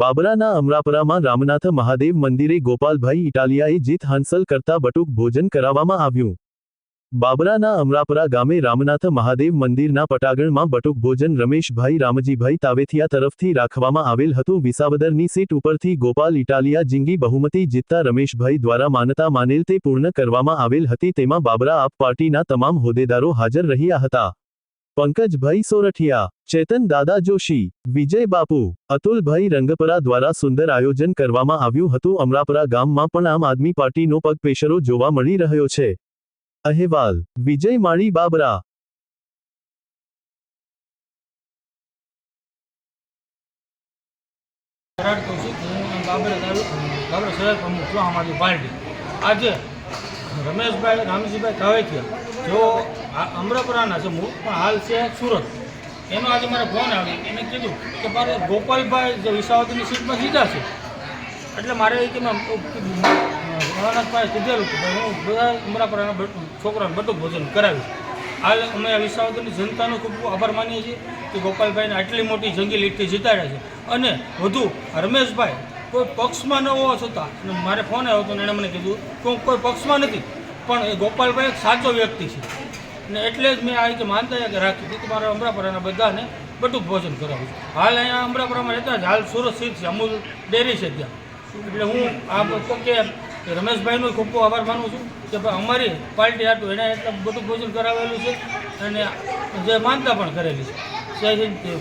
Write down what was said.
બાબરાના અમરાપરામાં રામનાથ મહાદેવ મંદિરે ગોપાલભાઈ ઇટાલિયાએ જીત હાંસલ કરતા બટુક ભોજન કરાવવામાં આવ્યું. બાબરાના અમરાપરા ગામે રામનાથ મહાદેવ મંદિરના પટાગણમાં બટુક ભોજન રમેશભાઈ રામજીભાઈ તાવેથિયા તરફથી રાખવામાં આવેલ હતું. વિસાવદરની સીટ ઉપરથી ગોપાલ ઇટાલિયા જિંગી બહુમતી જીતતા રમેશભાઈ દ્વારા માનતા માનેલ તે પૂર્ણ કરવામાં આવેલ હતી. તેમાં બાબરા આપ પાર્ટીના તમામ હોદ્દેદારો હાજર રહ્યા હતા. પંકજભાઈ સોરઠિયા, ચેતન દાદા જોશી, વિજય બાપુ અતુલભાઈ રંગપરા દ્વારા સુંદર આયોજન કરવામાં આવ્યું હતું. અમરાપરા ગામમાં પણ આમ આદમી પાર્ટીનો પગપેશરો જોવા મળી રહ્યો છે. અહેવાલ, વિજય માળી બાબરા. આજે રમેશભાઈ, રામજીભાઈ કાવેકિયા જેઓ અમરાપરાના છે મૂળ પણ હાલ છે સુરત. એનો આજે મારે ફોન આવ્યો. એને કીધું કે મારે ગોપાલભાઈ જે વિસાવદરની સીટમાં જીતા છે. એટલે મારે કે મેં ભોળાનાથભાઈ કીધેલું કે હું બધા અમરાપરાના બટ- છોકરાને બધું ભોજન કરાવીશ. હાલ અમે વિસાવદરની જનતાનો ખૂબ આભાર માનીએ છીએ કે ગોપાલભાઈને આટલી મોટી જંગી લીટથી જીતાડ્યા છે. અને વધુ, રમેશભાઈ કોઈ પક્ષમાં ન હોવા છતાં મારે ફોન આવ્યો હતો ને એણે મને કીધું કે હું કોઈ પક્ષમાં નથી, પણ એ ગોપાલભાઈ એક સાચો વ્યક્તિ છે. ને એટલે જ મેં આ રીતે માનતા કે રાખી હતી કે મારા અમરાપરાના બધાને બધું ભોજન કરાવું હાલ અહીંયા અમરાપરામાં રહેતા હાલ સુરત સ્થિત છે, અમૂલ ડેરી છે ત્યાં. એટલે હું આ કે રમેશભાઈનો ખૂબ ખૂબ આભાર માનું છું કે ભાઈ અમારી પાર્ટી હતું એણે એટલે બધું ભોજન કરાવેલું છે અને જે માનતા પણ કરેલી છે. જય હિન્દ, જય